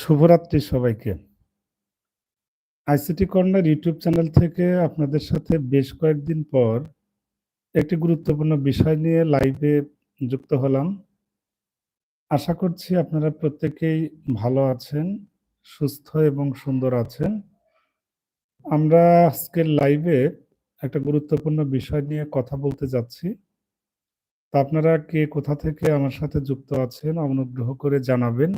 শুভরাত্রি সবাইকে। ICT corner YouTube channel থেকে আপনাদের সাথে বেশ কয়েকদিন পর একটি গুরুত্বপূর্ণ বিষয় নিয়ে লাইভে যুক্ত হলাম। আশা করছি আপনারা প্রত্যেকেই ভালো আছেন, সুস্থ এবং সুন্দর আছেন। আমরা আজকের লাইভে একটা গুরুত্বপূর্ণ বিষয় নিয়ে কথা বলতে যাচ্ছি। তো আপনারা কে কোথা থেকে আমার সাথে যুক্ত আছেন অনুগ্রহ করে জানাবেন।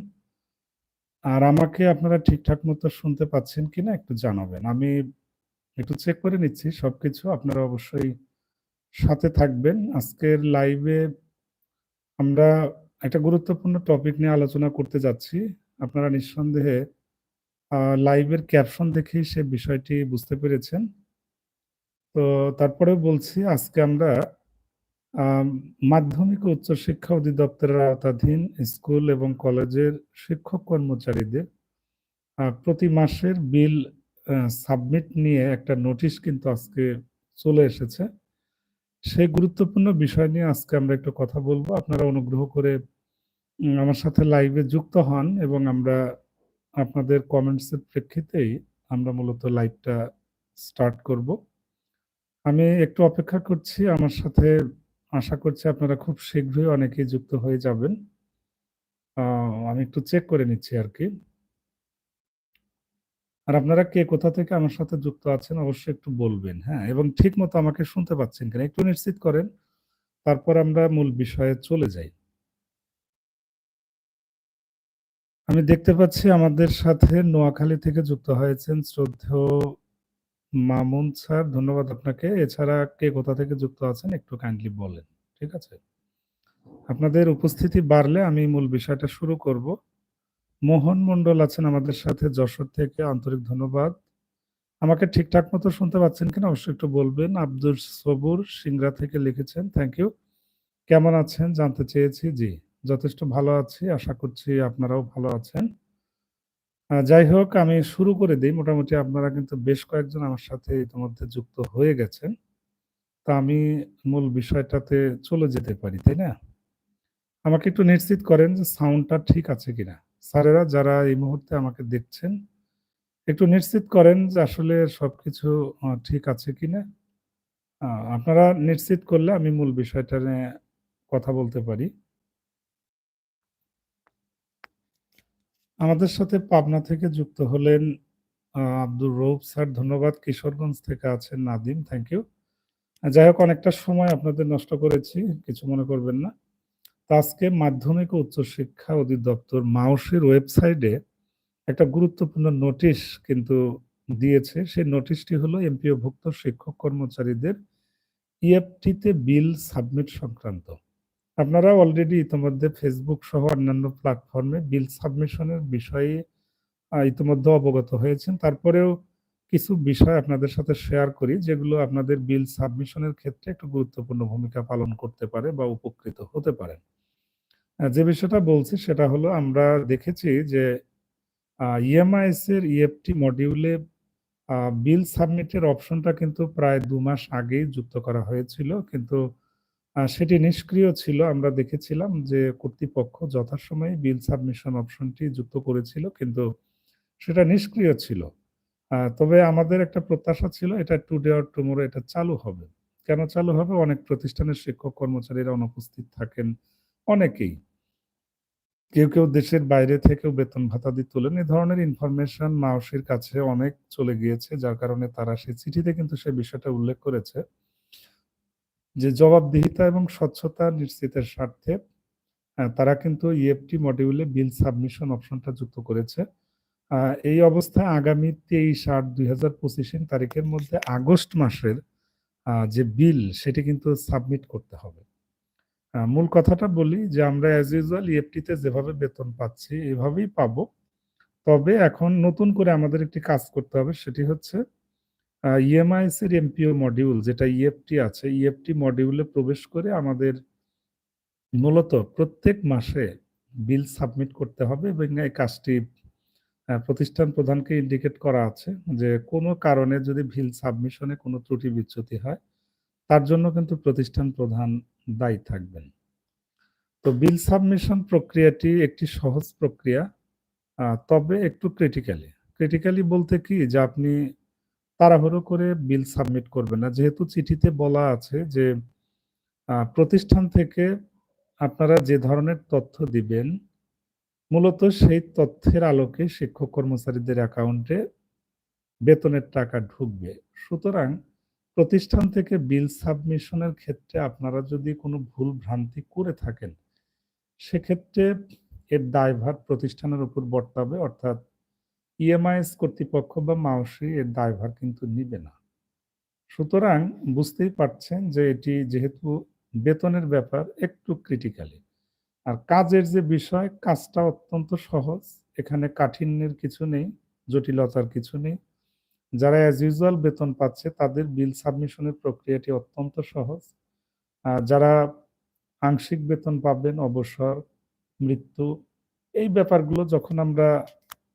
আর আমাকে আপনারা ঠিকঠাক মতো শুনতে পাচ্ছেন কিনা একটু জানাবেন। আমি একটু চেক করে নিচ্ছি, সবকিছু। আপনারা অবশ্যই সাথে থাকবেন। আজকের লাইভে আমরা একটা গুরুত্বপূর্ণ টপিক নিয়ে আলোচনা করতে যাচ্ছি। আপনারা নিঃসন্দেহে লাইভের ক্যাপশন দেখেই সে বিষয়টি বুঝতে পেরেছেন। তো তারপরেও বলছি, আজকে আমরা আম মাধ্যমিক ও উচ্চশিক্ষা অধিদপ্তরের আওতাধীন স্কুল এবং কলেজের শিক্ষক কর্মচারীদের প্রতি মাসের বিল সাবমিট নিয়ে একটা নোটিশ কিন্তু আজকে চলে এসেছে। সেই গুরুত্বপূর্ণ বিষয় নিয়ে আজকে আমরা একটু কথা বলব আপনারা অনুগ্রহ করে আমার সাথে লাইভে যুক্ত হন এবং আমরা আপনাদের কমেন্টসের প্রেক্ষিতেই আমরা মূলত লাইভটা স্টার্ট করব। আমি একটু অপেক্ষা করছি। আমার সাথে আশা করছি আপনারা খুব শীঘ্রই অনেকেই যুক্ত হয়ে যাবেন। আমি একটু চেক করে নিচ্ছি আর কি আর আপনারা কে কোথা থেকে আমার সাথে যুক্ত আছেন অবশ্যই একটু বলবেন, হ্যাঁ? এবং ঠিকমতো আমাকে শুনতে পাচ্ছেন কিনা একটু নিশ্চিত করেন। তারপর আমরা মূল বিষয়ে চলে যাই। আমি দেখতে পাচ্ছি আমাদের সাথে নোয়াখালী থেকে যুক্ত হয়েছেন শ্রদ্ধেয় মামুন স্যার ধন্যবাদ আপনাকে। এছাড়া কে কোথা থেকে যুক্ত আছেন একটু কাইন্ডলি বলেন। ঠিক আছে? আপনাদের উপস্থিতি বাড়লে আমি মূল বিষয়টা শুরু করব। মোহন মন্ডল আছেন আমাদের সাথে যশোর থেকে আন্তরিক ধন্যবাদ। আমাকে ঠিকঠাক মতো শুনতে পাচ্ছেন কিনা অবশ্যই একটু বলবেন। আব্দুল সবুর সিংড়া থেকে লিখেছেন থ্যাংক ইউ। কেমন আছেন জানতে চেয়েছি। জি, যথেষ্ট ভালো আছি। আশা করছি আপনারাও ভালো আছেন। যাই হোক আমি শুরু করে দিই মোটামুটি আপনারা কিন্তু বেশ কয়েকজন আমার সাথে ইতিমধ্যে যুক্ত হয়ে গেছেন। তা আমি মূল বিষয়টাতে চলে যেতে পারি, তাই না? আমাকে একটু নিশ্চিত করেন যে সাউন্ডটা ঠিক আছে কিনা? স্যারেরা যারা এই মুহূর্তে আমাকে দেখছেন, একটু নিশ্চিত করেন যে আসলে সবকিছু আ ঠিক আছে কিনা? আপনারা নিশ্চিত করলে আমি মূল বিষয়টা নিয়ে কথা বলতে পারি। আমাদের সাথে পাবনা থেকে যুক্ত হলেন আব্দুর রৌফ স্যার ধন্যবাদ। কিশোরগঞ্জ থেকে আছেন নাদিম থ্যাংক ইউ। যাই হোক, অনেকটা সময় আপনাদের নষ্ট করেছি। কিছু মনে করবেন না। তো আজকে মাধ্যমিক ও উচ্চশিক্ষা অধিদপ্তর মাউসির ওয়েবসাইটে একটা গুরুত্বপূর্ণ নোটিশ কিন্তু দিয়েছে। সেই নোটিশটি হলো, এমপিওভুক্ত শিক্ষক কর্মচারীদের ইএফটিতে বিল সাবমিট সংক্রান্ত। আপনারা অলরেডি ইতিমধ্যে ফেসবুক সহ অন্যান্য প্ল্যাটফর্মে বিল সাবমিশনের বিষয়ে ইতিমধ্যে অবগত হয়েছেন। তারপরেও কিছু বিষয় আপনাদের সাথে শেয়ার করি, যেগুলো আপনাদের বিল সাবমিশনের ক্ষেত্রে একটু গুরুত্বপূর্ণ ভূমিকা পালন করতে পারে বা উপকৃত হতে পারেন। আ যে বিষয়টা বলছি সেটা হলো আমরা দেখেছি যে ইএমআইএস এর ইএফটি মডিউলে বিল সাবমিটের অপশনটা কিন্তু প্রায় দু মাস আগেই যুক্ত করা হয়েছিল। কিন্তু সেটি নিষ্ক্রিয় ছিল। আমরা দেখেছিলাম যে কর্তৃপক্ষ যথাসময়ে বিল সাবমিশন অপশনটি যুক্ত করেছিল কিন্তু সেটা নিষ্ক্রিয় ছিল। তবে আমাদের একটা প্রত্যাশা ছিল এটা টুডে অর টুমরো এটা চালু হবে। কেন চালু হবে? অনেক প্রতিষ্ঠানের শিক্ষক কর্মচারীরা অনুপস্থিত থাকেন অনেকেই। কেউ, কেউ দেশের বাইরে থেকেও বেতন ভাতা দিয়ে তোলেন। এ ধরনের ইনফরমেশন মাউসির কাছে অনেক চলে গিয়েছে। যার কারণে তারা সেই চিঠিতে কিন্তু সে বিষয়টা উল্লেখ করেছে। যে জবাবদিহিতা এবং স্বচ্ছতা নিশ্চিতের স্বার্থে তারা কিন্তু ইএফটি মডিউলে বিল সাবমিশন অপশনটা যুক্ত করেছে। এই অবস্থায় আগামী ২৩-৮-২০২৫ তারিখের মধ্যে আগস্ট মাসের যে বিল সেটি কিন্তু সাবমিট করতে হবে। মূল কথাটা বলি যে আমরা অ্যাজ ইউজুয়াল ইএফটিতে যেভাবে বেতন পাচ্ছি এভাবেই পাবো। তবে এখন নতুন করে আমাদের একটি কাজ করতে হবে, সেটি হচ্ছে আ ইএমআইএস এর এমপিও মডিউল যেটা ইএফটি আছে, ইএফটি মডিউলে প্রবেশ করে আমাদের মূলত প্রত্যেক মাসে বিল সাবমিট করতে হবে এবং এই কাজটি প্রতিষ্ঠান প্রধানকে ইন্ডিকেট করা আছে যে কোনো কারণে যদি বিল সাবমিশনে কোনো ত্রুটি বিচ্যুতি হয়, তার জন্য কিন্তু প্রতিষ্ঠান প্রধান দায়ী থাকবেন। তো বিল সাবমিশন প্রক্রিয়াটি একটি সহজ প্রক্রিয়া। তবে একটু ক্রিটিক্যালি। ক্রিটিক্যালি বলতে কি যে আপনি তাড়াহুড়ো করে বিল সাবমিট করবেন না। যেহেতু চিঠিতে বলা আছে যে প্রতিষ্ঠান থেকে আপনারা যে ধরনের তথ্য দিবেন, মূলত সেই তথ্যের আলোকে শিক্ষক-কর্মচারীদের অ্যাকাউন্টে বেতনের টাকা ঢুকবে। সুতরাং প্রতিষ্ঠান থেকে বিল সাবমিশনের ক্ষেত্রে আপনারা যদি কোনো ভুল ভ্রান্তি করে থাকেন, সেক্ষেত্রে এর দায়ভার প্রতিষ্ঠানের উপর বর্তাবে অর্থাৎ ইএমআইএস কর্তৃপক্ষ বা মাওসি এর দায়ভার কিন্তু নিবে না। সুতরাং বুঝতেই পারছেন যে এটি যেহেতু বেতনের ব্যাপার একটু ক্রিটিক্যালি। আর কাজের যে বিষয় কাজটা অত্যন্ত সহজ। এখানে কাঠিন্যের কিছু নেই, জটিলতার কিছু নেই। যারা অ্যাজ ইউজুয়াল বেতন পাচ্ছে তাদের বিল সাবমিশনের প্রক্রিয়াটি অত্যন্ত সহজ। যারা আংশিক বেতন পাবেন, অবসর, মৃত্যু এই ব্যাপারগুলো যখন আমরা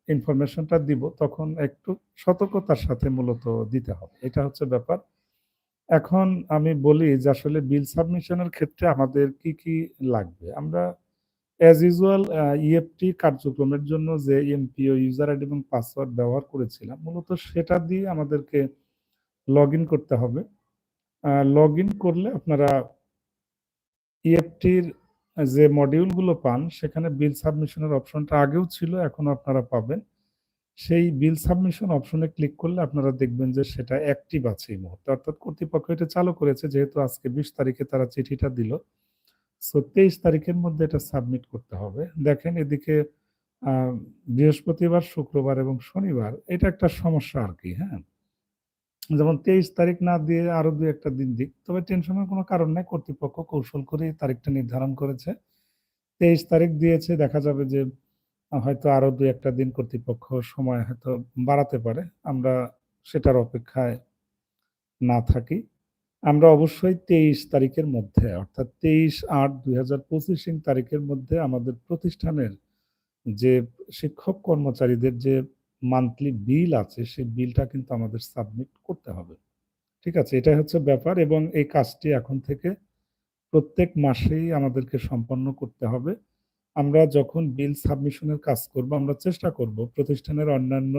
ইনফরমেশনটা দিব তখন একটু সতর্কতার সাথে মূলত দিতে হবে। এটা হচ্ছে ব্যাপার। এখন আমি বলি যে আসলে বিল সাবমিশনের ক্ষেত্রে আমাদের কি, কি লাগবে? আমরা অ্যাজ ইউজুয়াল ইএফটি কার্যক্রমের জন্য যে এমপিও ইউজার আইডি এবং পাসওয়ার্ড ব্যবহার করেছিলাম, মূলত সেটা দিয়ে আমাদেরকে লগইন করতে হবে। লগ করলে আপনারা ইএফটির যে মডিউলগুলো পান সেখানে বিল সাবমিশনের অপশনটা আগেও ছিল, এখনও আপনারা পাবেন। সেই বিল সাবমিশন অপশনে ক্লিক করলে আপনারা দেখবেন যে সেটা অ্যাক্টিভ আছে এই মুহূর্তে। অর্থাৎ কর্তৃপক্ষ এটা চালু করেছে যেহেতু আজকে ২০ তারিখে তারা চিঠিটা দিল। সো ২৩ তারিখের মধ্যে এটা সাবমিট করতে হবে। দেখেন এদিকে বৃহস্পতিবার, শুক্রবার এবং শনিবার এটা একটা সমস্যা আর কি হ্যাঁ? যেমন ২৩ তারিখ না দিয়ে আরও দু একটা দিন দিক। তবে টেনশনের কোনো কারণ নাই। কর্তৃপক্ষ কৌশল করে তারিখটা নির্ধারণ করেছে। ২৩ তারিখ দিয়েছে, দেখা যাবে যে হয়তো আরও দু একটা দিন কর্তৃপক্ষ সময় হয়তো বাড়াতে পারে। আমরা সেটার অপেক্ষায় না থাকি। আমরা অবশ্যই ২৩ তারিখের মধ্যে, অর্থাৎ ২৩-৮-২০২৫ ইং তারিখের মধ্যে আমাদের প্রতিষ্ঠানের যে শিক্ষক কর্মচারীদের যে মান্থলি বিল আছে সেই বিলটা কিন্তু আমাদের সাবমিট করতে হবে। ঠিক আছে? এটাই হচ্ছে ব্যাপার এবং এই কাজটি এখন থেকে প্রত্যেক মাসেই আমাদেরকে সম্পন্ন করতে হবে। আমরা যখন বিল সাবমিশনের কাজ করব আমরা চেষ্টা করব প্রতিষ্ঠানের অন্যান্য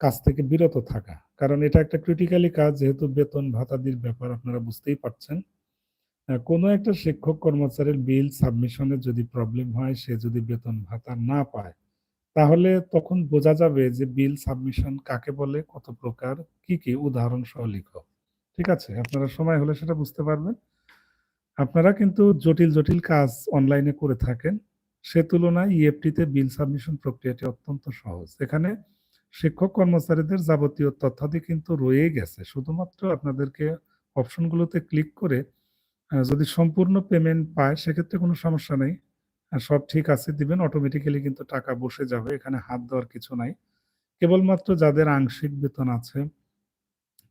কাজ থেকে বিরত থাকা। কারণ এটা একটা ক্রিটিক্যালি কাজ যেহেতু বেতন ভাতাদির ব্যাপার আপনারা বুঝতেই পারছেন। কোনো একটা শিক্ষক কর্মচারীর বিল সাবমিশনের যদি প্রবলেম হয়, সে যদি বেতন ভাতা না পায়, তাহলে তখন বোঝা যাবে যে বিল সাবমিশন কাকে বলে, কত প্রকার, কি, কি উদাহরণ সহ লিখো। ঠিক আছে? আপনারা সময় হলে সেটা বুঝতে পারবেন। আপনারা কিন্তু জটিল, জটিল কাজ অনলাইনে করে থাকেন। সে তুলনায় ইএফটিতে বিল সাবমিশন প্রক্রিয়াটি অত্যন্ত সহজ। এখানে শিক্ষক কর্মচারীদের যাবতীয় তথ্যাদি কিন্তু রয়েই গেছে। শুধুমাত্র আপনাদেরকে অপশনগুলোতে ক্লিক করে যদি সম্পূর্ণ পেমেন্ট পায় সেক্ষেত্রে কোনো সমস্যা নেই। আ সব ঠিক আছে দিবেন অটোমেটিক্যালি কিন্তু টাকা বসে যাবে। এখানে হাত দেওয়ার কিছু নাই। কেবলমাত্র যাদের আংশিক বেতন আছে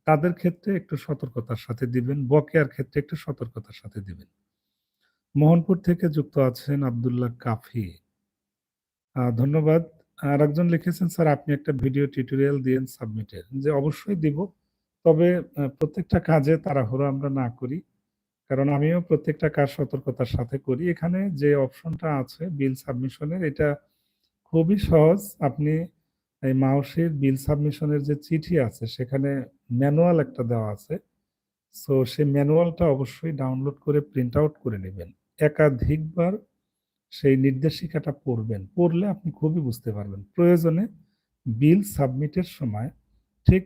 তাদের ক্ষেত্রে একটু সতর্কতার সাথে দিবেন। বকেয়ার ক্ষেত্রে একটু সতর্কতার সাথে দিবেন। মোহনপুর থেকে যুক্ত আছেন আব্দুল্লাহ কাফি। ধন্যবাদ আর একজন লিখেছেন, "স্যার আপনি একটা ভিডিও টিউটোরিয়াল দিয়েন সাবমিটের।" যে অবশ্যই দিব। তবে প্রত্যেকটা কাজে তাড়াহুড়ো আমরা না করি। কারণ আমিও প্রত্যেকটা কাজ সতর্কতার সাথে করি। এখানে যে অপশনটা আছে বিল সাবমিশনের এটা খুবই সহজ। আপনি এই মাওসির বিল সাবমিশনের যে চিঠি আছে সেখানে ম্যানুয়াল একটা দেওয়া আছে। সো সেই ম্যানুয়ালটা অবশ্যই ডাউনলোড করে প্রিন্ট আউট করে নেবেন একাধিকবার সেই নির্দেশিকাটা পড়বেন। পড়লে আপনি খুবই বুঝতে পারবেন। প্রয়োজনে বিল সাবমিটের সময় ঠিক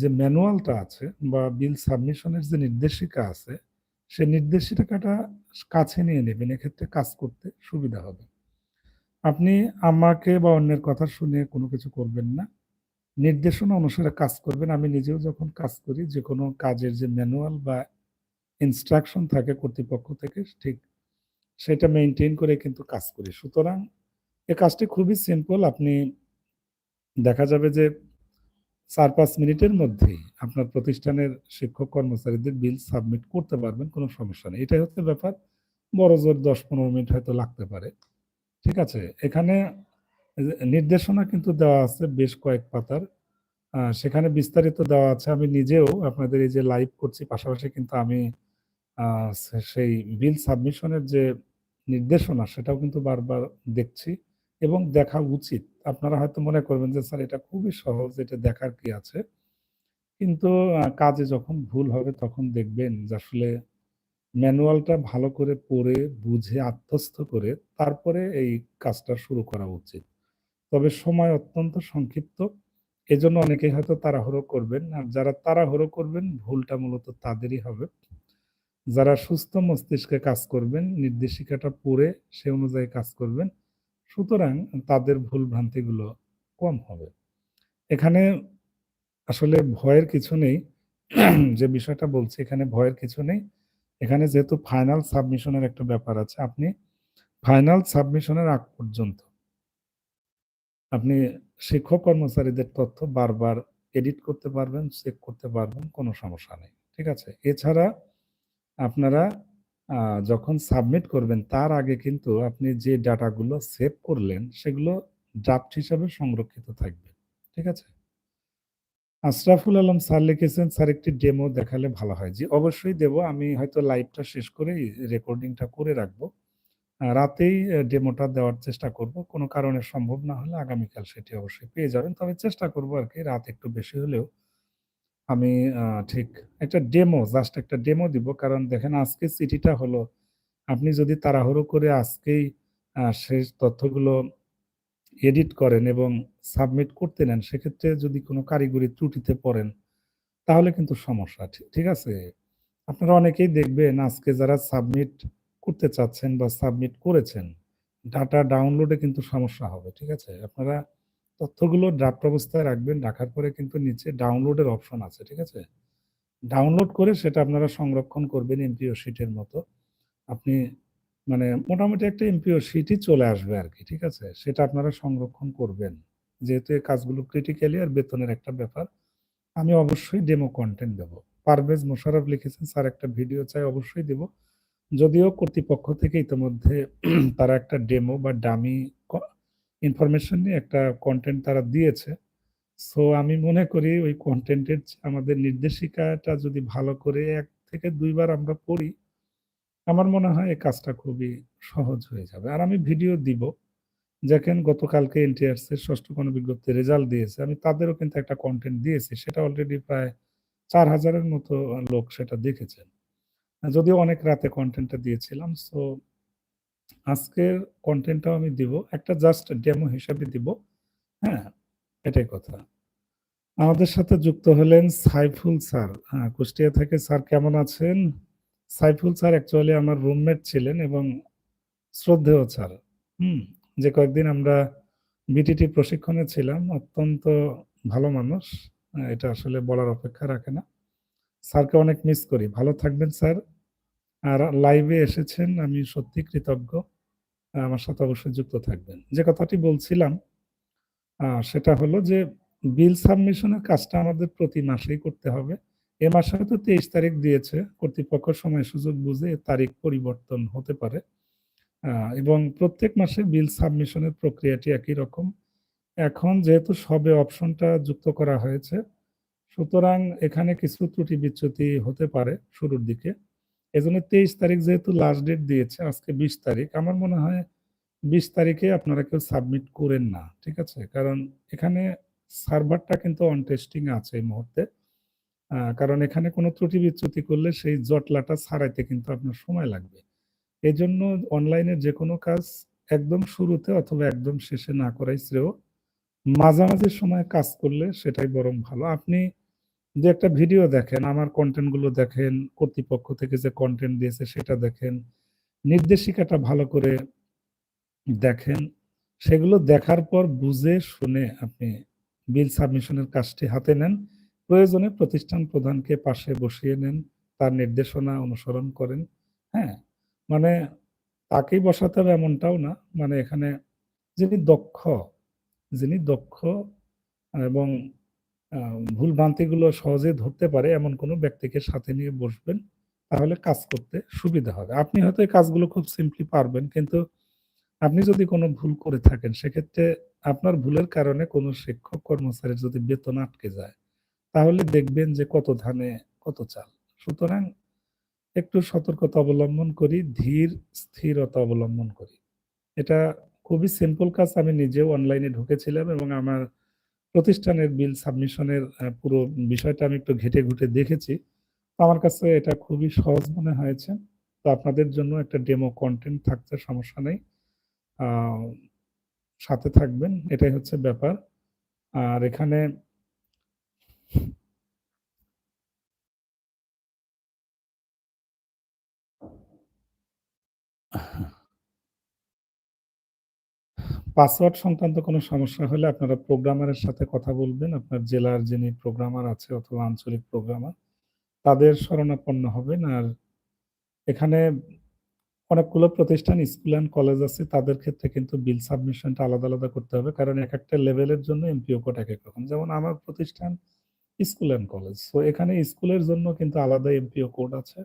যে ম্যানুয়ালটা আছে বা বিল সাবমিশনের যে নির্দেশিকা আছে, সে নির্দেশিকাটা কাছে নিয়ে নেবেন। এক্ষেত্রে কাজ করতে সুবিধা হবে। আপনি আমাকে বা অন্যের কথা শুনে কোনো কিছু করবেন না। নির্দেশনা অনুসারে কাজ করবেন। আমি নিজেও যখন কাজ করি যে কোনো কাজের যে ম্যানুয়াল বা ইনস্ট্রাকশন থাকে কর্তৃপক্ষ থেকে, ঠিক সেটা মেনটেন করে কিন্তু কাজ করি। সুতরাং এ কাজটি খুবই সিম্পল। আপনি দেখা যাবে যে ৪-৫ মিনিটের মধ্যেই আপনার প্রতিষ্ঠানের শিক্ষক কর্মচারীদের বিল সাবমিট করতে পারবেন। কোনো সমস্যা নেই। এটাই হচ্ছে ব্যাপার। বড় জোর দশ পনেরো মিনিট হয়তো লাগতে পারে। ঠিক আছে? এখানে নির্দেশনা কিন্তু দেওয়া আছে বেশ কয়েক পাতার। সেখানে বিস্তারিত দেওয়া আছে। আমি নিজেও আপনাদের এই যে লাইভ করছি, পাশাপাশি কিন্তু আমি সেই বিল সাবমিশনের যে নির্দেশনা, সেটাও কিন্তু বারবার দেখছি এবং দেখা উচিত। আপনারা হয়তো মনে করবেন যে স্যার এটা খুবই সহজ, এটা দেখার কি আছে? কিন্তু কাজে যখন ভুল হবে তখন দেখবেন যে আসলে ম্যানুয়ালটা ভালো করে পড়ে, বুঝে, আত্মস্থ করে তারপরে এই কাজটা শুরু করা উচিত। তবে সময় অত্যন্ত সংক্ষিপ্ত। এজন্য অনেকেই হয়তো তাড়াহুড়ো করবেন। আর যারা তাড়াহুড়ো করবেন ভুলটা মূলত তাদেরই হবে। যারা সুস্থ মস্তিষ্কে কাজ করবেন, নির্দেশিকাটা পড়ে সে অনুযায়ী কাজ করবেন। সুতরাং তাদের ভুল ভ্রান্তিগুলো কম হবে। এখানে আসলে ভয়ের কিছু নেই। যে বিষয়টা বলছি এখানে ভয়ের কিছু নেই। এখানে যেহেতু ফাইনাল সাবমিশনের একটা ব্যাপার আছে। আপনি ফাইনাল সাবমিশনের আগ পর্যন্ত আপনি শিক্ষক কর্মচারীদের তথ্য বারবার এডিট করতে পারবেন, চেক করতে পারবেন, কোনো সমস্যা নেই। ঠিক আছে? এছাড়া আপনারা যখন সাবমিট করবেন তার আগে কিন্তু আপনি যে ডাটাগুলো সেভ করলেন সেগুলো ড্রাফট হিসাবে সংরক্ষিত থাকবে। ঠিক আছে? আশরাফুল আলম স্যার লিখেছেন, "স্যার একটি ডেমো দেখালে ভালো হয়।" জি, অবশ্যই দেব। আমি হয়তো লাইভটা শেষ করেই রেকর্ডিংটা করে রাখব। রাতেই ডেমোটা দেওয়ার চেষ্টা করব। কোনো কারণে সম্ভব না হলে আগামীকাল সেটি অবশ্যই পেয়ে যাবেন। তবে চেষ্টা করব আরকি রাত একটু বেশি হলেও আমি ঠিক একটা ডেমো জাস্ট একটা ডেমো দিব। কারণ দেখেন আজকে চিঠিটা হলো, আপনি যদি তাড়াহুড়ো করে আজকেই শেষ তথ্যগুলো এডিট করেন এবং সাবমিট করতে নেন, সেক্ষেত্রে যদি কোনো কারিগরি ত্রুটিতে পড়েন, তাহলে কিন্তু সমস্যা। ঠিক আছে? আপনারা অনেকেই দেখবেন আজকে যারা সাবমিট করতে চাচ্ছেন বা সাবমিট করেছেন, ডাটা ডাউনলোডে কিন্তু সমস্যা হবে। ঠিক আছে? আপনারা তথ্যগুলো ড্রাফট অবস্থায় রাখবেন। রাখার পরে কিন্তু নিচে ডাউনলোডের অপশন আছে। ঠিক আছে? ডাউনলোড করে সেটা আপনারা সংরক্ষণ করবেন এমপিও শিটের মতো। আপনি মানে মোটামুটি একটা এমপিও শিটই চলে আসবে আর কি ঠিক আছে? সেটা আপনারা সংরক্ষণ করবেন। যেহেতু এই কাজগুলো ক্রিটিক্যালি আর বেতনের একটা ব্যাপার। আমি অবশ্যই ডেমো কন্টেন্ট দেব। পারভেজ মোশারফ লিখেছেন, "স্যার একটা ভিডিও চাই।" অবশ্যই দেব। যদিও কর্তৃপক্ষ থেকে ইতোমধ্যে তারা একটা ডেমো বা ডামি ইনফরমেশন নিয়ে একটা কনটেন্ট তারা দিয়েছে। সো আমি মনে করি ওই কনটেন্টের আমাদের নির্দেশিকাটা যদি ভালো করে এক থেকে দুইবার আমরা পড়ি, আমার মনে হয় এই কাজটা খুবই সহজ হয়ে যাবে। আর আমি ভিডিও দিব। দেখেন গতকালকে এনটিআরসি এর ৬ষ্ঠ গণবিজ্ঞপ্তির রেজাল্ট দিয়েছে। আমি তাদেরও কিন্তু একটা কনটেন্ট দিয়েছি। সেটা অলরেডি প্রায় চার হাজারের মতো লোক সেটা দেখেছেন। যদিও অনেক রাতে কন্টেন্টটা দিয়েছিলাম। সো আজকের কন্টেন্টটাও আমি দিব। একটা জাস্ট ডেমো হিসাবে দিব। হ্যাঁ? এটাই কথা। আমাদের সাথে যুক্ত হলেন সাইফুল স্যার। কুষ্টিয়া থেকে স্যার কেমন আছেন? সাইফুল স্যার অ্যাকচুয়ালি আমার রুমমেট ছিলেন এবং শ্রদ্ধেয় স্যার। হুম? যে কয়েকদিন আমরা বিটিটি প্রশিক্ষণে ছিলাম। অত্যন্ত ভালো মানুষ। এটা আসলে বলার অপেক্ষা রাখে না। স্যারকে অনেক মিস করি। ভালো থাকবেন স্যার। আর লাইভে এসেছেন আমি সত্যি কৃতজ্ঞ। আমার সাথে অবশ্যই যুক্ত থাকবেন। যে কথাটি বলছিলাম সেটা হলো যে বিল সাবমিশনের কাজটা আমাদের প্রতি মাসেই করতে হবে। এ মাসে হয়তো ২৩ তারিখ দিয়েছে। কর্তৃপক্ষ সময় সুযোগ বুঝে তারিখ পরিবর্তন হতে পারে। এবং প্রত্যেক মাসে বিল সাবমিশনের প্রক্রিয়াটি একই রকম। এখন যেহেতু সবে অপশনটা যুক্ত করা হয়েছে, সুতরাং এখানে কিছু ত্রুটি বিচ্যুতি হতে পারে শুরুর দিকে। এজন্য ২৩ তারিখ যেহেতু লাস্ট ডেট দিয়েছে, আজকে ২০ তারিখ। আমার মনে হয় ২০ তারিখে আপনারা কেউ সাবমিট করেন না। ঠিক আছে? কারণ এখানে সার্ভারটা কিন্তু অন টেস্টিং আছে এই মুহূর্তে। কারণ এখানে কোনো ত্রুটি বিচ্যুতি করলে সেই জটলাটা ছাড়াইতে কিন্তু আপনার সময় লাগবে। এজন্য অনলাইনের যেকোনো কাজ একদম শুরুতে অথবা একদম শেষে না করাই শ্রেয়। মাঝামাঝি সময়ে কাজ করলে সেটাই বরং ভালো। আপনি যে একটা ভিডিও দেখেন, আমার কনটেন্টগুলো দেখেন, কর্তৃপক্ষ থেকে যে কন্টেন্ট দিয়েছে সেটা দেখেন, নির্দেশিকাটা ভালো করে দেখেন। সেগুলো দেখার পর বুঝে শুনে আপনি বিল সাবমিশনের কাজটি হাতে নেন। প্রয়োজনে প্রতিষ্ঠান প্রধানকে পাশে বসিয়ে নেন। তার নির্দেশনা অনুসরণ করেন। হ্যাঁ? মানে তাকেই বসাতে হবে এমনটাও না। মানে এখানে যিনি দক্ষ, যিনি দক্ষ এবং ভুল ভ্রান্তিগুলো সহজেই ধরতে পারে এমন কোনো ব্যক্তিকে সাথে নিয়ে বসবেন। তাহলে কাজ করতে সুবিধা হবে। আপনি হয়তো এই কাজগুলো খুব সিম্পলি পারবেন। কিন্তু আপনি যদি কোনো ভুল করে থাকেন সেক্ষেত্রে আপনার ভুলের কারণে কোনো শিক্ষক কর্মচারীর যদি বেতন আটকে যায়, তাহলে দেখবেন যে কত ধানে কত চাল। সুতরাং একটু সতর্কতা অবলম্বন করি, ধীর স্থিরতা অবলম্বন করি। এটা খুবই সিম্পল কাজ আমি নিজেও অনলাইনে ঢুকেছিলাম এবং আমার প্রতিষ্ঠানের বিল, সাবমিশনের পুরো বিষয়টা আমি একটু ঘেঁটে ঘুঁটে দেখেছি। তো আমার কাছে এটা খুবই সহজ মনে হয়েছে। তো আপনাদের জন্য একটা ডেমো কন্টেন্ট থাকছে, সমস্যা নেই। সাথে থাকবেন, এটাই হচ্ছে ব্যাপার। আর এখানে পাসওয়ার্ড সংক্রান্ত কোনো সমস্যা হলে আপনারা প্রোগ্রামারের সাথে কথা বলবেন। আপনার জেলার যিনি প্রোগ্রামার আছে অথবা আঞ্চলিক প্রোগ্রামার, তাদের শরণাপন্ন হবেন। আর এখানে অনেকগুলো প্রতিষ্ঠান স্কুল অ্যান্ড কলেজ আছে। তাদের ক্ষেত্রে কিন্তু বিল সাবমিশনটা আলাদা, আলাদা করতে হবে। কারণ এক একটা লেভেলের জন্য এমপিও কোড এক রকম। যেমন আমার প্রতিষ্ঠান স্কুল অ্যান্ড কলেজ। সো এখানে স্কুলের জন্য কিন্তু আলাদা এমপিও কোড আছে।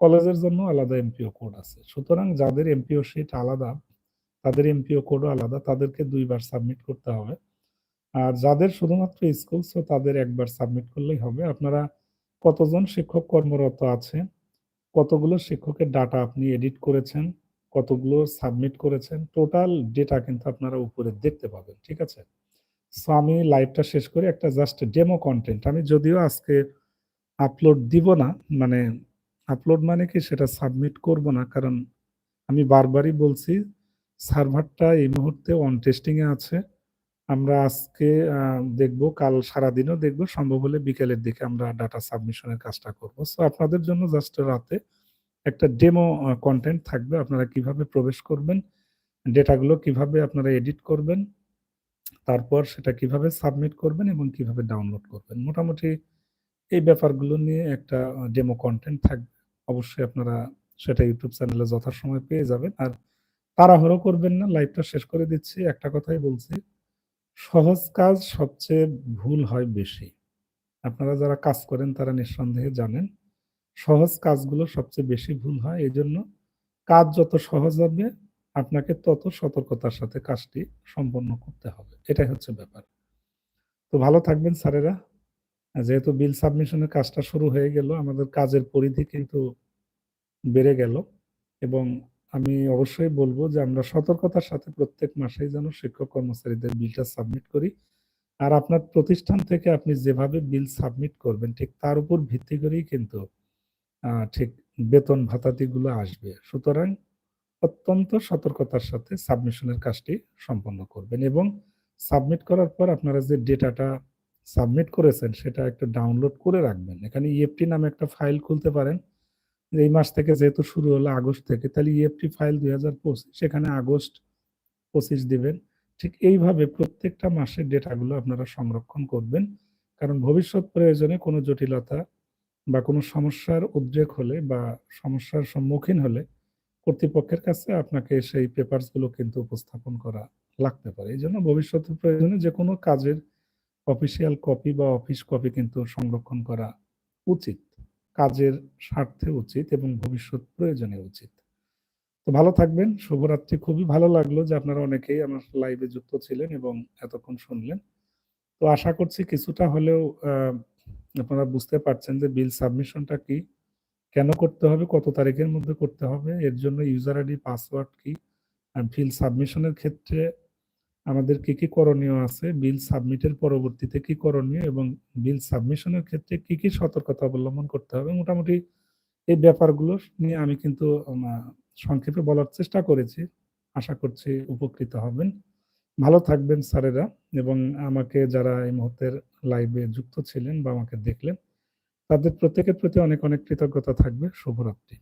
কলেজের জন্য আলাদা এমপিও কোড আছে। সুতরাং যাদের এমপিও শিট আলাদা, তাদের এমপিও কোডও আলাদা। তাদেরকে দুইবার সাবমিট করতে হবে। আর যাদের শুধুমাত্র স্কুল সো তাদের একবার সাবমিট করলেই হবে। আপনারা কতজন শিক্ষক কর্মরত আছে, কতগুলো শিক্ষকের ডাটা আপনি এডিট করেছেন, কতগুলো সাবমিট করেছেন, টোটাল ডেটা কিন্তু আপনারা উপরে দেখতে পাবেন। ঠিক আছে? সো আমি লাইভটা শেষ করে একটা জাস্ট ডেমো কন্টেন্ট আমি যদিও আজকে আপলোড দিব না। মানে আপলোড মানে কি সেটা সাবমিট করব না। কারণ আমি বারবারই বলছি সার্ভারটা এই মুহূর্তে অন টেস্টিং এ আছে। আমরা আজকে দেখব, কাল সারাদিনও দেখব। সম্ভব হলে বিকেলের দিকে আমরা ডাটা সাবমিশনের কাজটা করব। সো আপনাদের জন্য জাস্ট রাতে একটা ডেমো কনটেন্ট থাকবে। আপনারা কীভাবে প্রবেশ করবেন, ডেটাগুলো কীভাবে আপনারা এডিট করবেন, তারপর সেটা কীভাবে সাবমিট করবেন এবং কীভাবে ডাউনলোড করবেন। মোটামুটি এই ব্যাপারগুলো নিয়ে একটা ডেমো কনটেন্ট থাকবে। অবশ্যই আপনারা সেটা ইউটিউব চ্যানেলে যথাসময়ে পেয়ে যাবেন। আর তাড়াহুড়ো করবেন না। লাইভটা শেষ করে দিচ্ছি। একটা কথাই বলছি। সহজ কাজ সবচেয়ে ভুল হয় বেশি। আপনারা যারা কাজ করেন তারা নিঃসন্দেহে জানেন। সহজ কাজগুলো সবচেয়ে বেশি ভুল হয়। এই জন্য কাজ যত সহজ হবে আপনাকে তত সতর্কতার সাথে কাজটি সম্পন্ন করতে হবে। এটাই হচ্ছে ব্যাপার। তো ভালো থাকবেন স্যারেরা। যেহেতু বিল সাবমিশনের কাজটা শুরু হয়ে গেল, আমাদের কাজের পরিধি কিন্তু বেড়ে গেল এবং আমি অবশ্যই বলব যে, আমরা সতর্কতার সাথে প্রত্যেক মাসেই যেন শিক্ষক কর্মচারীদের বিলটা সাবমিট করি। আর আপনার প্রতিষ্ঠান থেকে আপনি যেভাবে বিল সাবমিট করবেন, ঠিক তার উপর ভিত্তি করেই কিন্তু ঠিক বেতন ভাতাদিগুলো আসবে। সুতরাং অত্যন্ত সতর্কতার সাথে সাবমিশনের কাজটি সম্পন্ন করবেন এবং সাবমিট করার পর আপনারা যে ডেটাটা সাবমিট করেছেন, সেটা একটু ডাউনলোড করে রাখবেন। এখানে ইএফটি নামে একটা ফাইল খুলতে পারেন। এই মাস থেকে যেহেতু শুরু হলো আগস্ট থেকে, তাহলে ইএফটি ফাইল ২০২৫ সেখানে আগস্ট ২৫ দিবেন। ঠিক এইভাবে প্রত্যেকটা মাসের ডেটাগুলো আপনারা সংরক্ষণ করবেন। কারণ ভবিষ্যৎ প্রয়োজনে কোনো জটিলতা বা কোনো সমস্যার উদ্রেক হলে বা সমস্যার সম্মুখীন হলে কর্তৃপক্ষের কাছে আপনাকে সেই পেপারসগুলো কিন্তু উপস্থাপন করা লাগতে পারে। এই জন্য ভবিষ্যতের প্রয়োজনে যে কোনো কাজের অফিসিয়াল কপি বা অফিস কপি কিন্তু সংরক্ষণ করা উচিত। কাজের স্বার্থে উচিত এবং ভবিষ্যৎ প্রয়োজনে উচিত। তো ভালো থাকবেন। শুভরাত্রি। খুবই ভালো লাগল যে আপনারা অনেকেই আমার লাইভে যুক্ত ছিলেন এবং এতক্ষণ শুনলেন। তো আশা করছি কিছুটা হলেও আপনারা বুঝতে পারছেন যে বিল সাবমিশনটা কি, কেন করতে হবে, কত তারিখের মধ্যে করতে হবে, এর জন্য ইউজার আইডি, পাসওয়ার্ড কি, বিল সাবমিশনের ক্ষেত্রে আমাদের কি, কি করণীয় আছে, বিল সাবমিটের পরবর্তীতে কি করণীয় এবং বিল সাবমিশনের ক্ষেত্রে কি, কি সতর্কতা অবলম্বন করতে হবে। মোটামুটি এই ব্যাপারগুলো নিয়ে আমি কিন্তু সংক্ষেপে বলার চেষ্টা করেছি। আশা করছি উপকৃত হবেন। ভালো থাকবেন স্যারেরা এবং আমাকে যারা এই মুহূর্তের লাইভে যুক্ত ছিলেন বা আমাকে দেখলেন, তাদের প্রত্যেকের প্রতি অনেক, অনেক কৃতজ্ঞতা থাকবে। শুভরাত্রি।